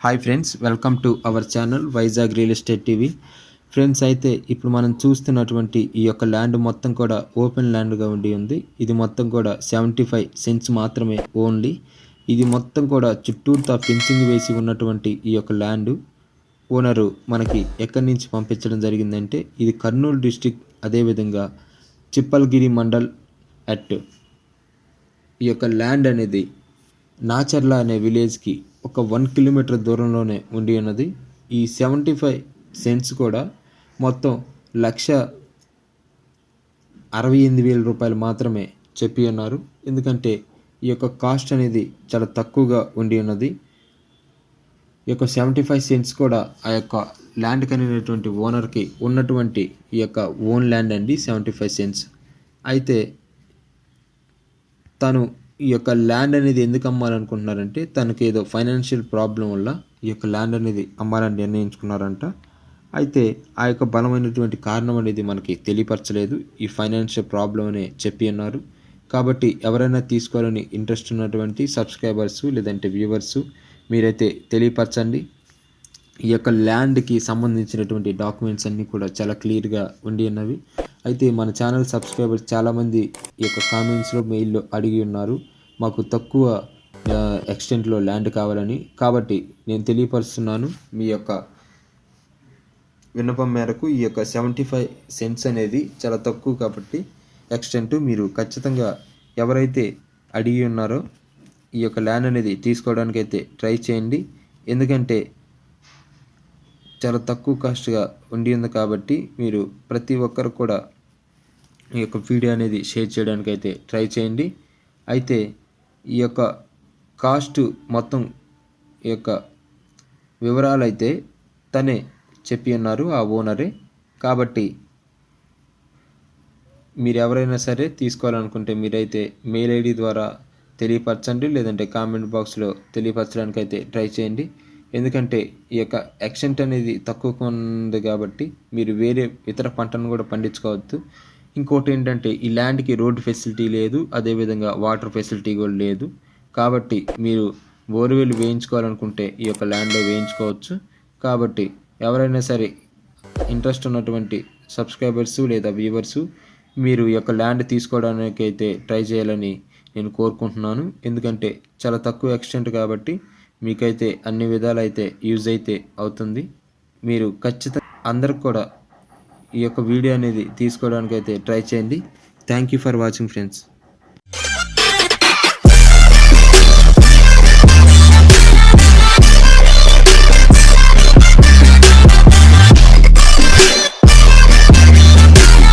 Hi friends welcome to our channel Vizag real estate TV friends అయితే ఇప్పుడు మనం చూస్తున్నటువంటి ఈ యొక్క ల్యాండ్ మొత్తం కూడా ఓపెన్ ల్యాండ్గా ఉండి ఉంది. ఇది మొత్తం కూడా సెవెంటీ ఫైవ్ సెంట్స్ మాత్రమే ఓన్లీ ఇది మొత్తం కూడా చుట్టూతా ఫెన్సింగ్ వేసి ఉన్నటువంటి ఈ యొక్క ల్యాండ్ ఓనరు మనకి ఎక్కడి నుంచి పంపించడం జరిగిందంటే ఇది కర్నూలు డిస్టిక్ అదేవిధంగా చిప్పల్గిరి మండల్ అట్ ఈ యొక్క ల్యాండ్ అనేది నాచర్ల అనే విలేజ్కి ఒక వన్ కిలోమీటర్ దూరంలోనే ఉండి ఉన్నది. ఈ సెవెంటీ ఫైవ్ సెంట్స్ కూడా మొత్తం లక్ష అరవై ఎనిమిది వేల రూపాయలు మాత్రమే చెప్పి ఉన్నారు. ఎందుకంటే ఈ యొక్క కాస్ట్ అనేది చాలా తక్కువగా ఉండి ఉన్నది. ఈ యొక్క సెవెంటీ ఫైవ్ సెంట్స్ కూడా ఆ యొక్క ల్యాండ్ కలిగినటువంటి ఓనర్కి ఉన్నటువంటి ఈ యొక్క ఓన్ ల్యాండ్ అండి సెవెంటీ ఫైవ్ సెంట్స్. అయితే తను ఈ యొక్క ల్యాండ్ అనేది ఎందుకు అమ్మాలనుకుంటున్నారంటే తనకి ఏదో ఫైనాన్షియల్ ప్రాబ్లం వల్ల ఈ యొక్క ల్యాండ్ అనేది అమ్మాలని నిర్ణయించుకున్నారంట. అయితే ఆ యొక్క బలమైనటువంటి కారణం అనేది మనకి తెలియపరచలేదు. ఈ ఫైనాన్షియల్ ప్రాబ్లం అనే చెప్పి ఉన్నారు కాబట్టి ఎవరైనా తీసుకోవాలని ఇంట్రెస్ట్ ఉన్నటువంటి సబ్స్క్రైబర్స్ లేదంటే వ్యూవర్స్ మీరైతే తెలియపరచండి. ఈ యొక్క ల్యాండ్కి సంబంధించినటువంటి డాక్యుమెంట్స్ అన్నీ కూడా చాలా క్లియర్గా ఉండి ఉన్నవి. అయితే మన ఛానల్ సబ్స్క్రైబర్స్ చాలామంది ఈ యొక్క కామెంట్స్లో మెయిల్లో అడిగి ఉన్నారు. మాకు తక్కువ ఎక్స్టెంట్లో ల్యాండ్ కావాలని. కాబట్టి నేను తెలియపరుస్తున్నాను మీ యొక్క విన్నపం మేరకు ఈ యొక్క సెవెంటీ ఫైవ్ సెంట్స్ అనేది చాలా తక్కువ కాబట్టి ఎక్స్టెంట్ మీరు ఖచ్చితంగా ఎవరైతే అడిగి ఉన్నారో ఈ యొక్క ల్యాండ్ అనేది తీసుకోవడానికి అయితే ట్రై చేయండి. ఎందుకంటే చాలా తక్కువ కాస్ట్గా ఉండి ఉంది కాబట్టి మీరు ప్రతి ఒక్కరు కూడా ఈ యొక్క వీడియో అనేది షేర్ చేయడానికి అయితే ట్రై చేయండి. అయితే ఈ యొక్క కాస్ట్ మొత్తం ఈ యొక్క వివరాలు అయితే తనే చెప్పి ఉన్నారు ఆ ఓనరే. కాబట్టి మీరు ఎవరైనా సరే తీసుకోవాలనుకుంటే మీరైతే మెయిల్ ఐడి ద్వారా తెలియపరచండి లేదంటే కామెంట్ బాక్స్లో తెలియపరచడానికి అయితే ట్రై చేయండి. ఎందుకంటే ఈ యొక్క ఎక్సెంట్ అనేది తక్కువ ఉంది కాబట్టి మీరు వేరే ఇతర పంటను కూడా పండించుకోవద్దు. ఇంకోటి ఏంటంటే ఈ ల్యాండ్కి రోడ్డు ఫెసిలిటీ లేదు అదేవిధంగా వాటర్ ఫెసిలిటీ కూడా లేదు. కాబట్టి మీరు బోర్వెల్ వేయించుకోవాలనుకుంటే ఈ యొక్క ల్యాండ్లో వేయించుకోవచ్చు. కాబట్టి ఎవరైనా సరే ఇంట్రెస్ట్ ఉన్నటువంటి సబ్స్క్రైబర్స్ లేదా వ్యూవర్స్ మీరు ఈ యొక్క ల్యాండ్ తీసుకోవడానికి అయితే ట్రై చేయాలని నేను కోరుకుంటున్నాను. ఎందుకంటే చాలా తక్కువ ఎక్స్టెంట్ కాబట్టి మీకైతే అన్ని విధాలు అయితే యూజ్ అయితే అవుతుంది. మీరు ఖచ్చితంగా అందరికి కూడా ఈ యొక్క వీడియో అనేది తీసుకోవడానికి అయితే ట్రై చేయండి. Thank you for watching friends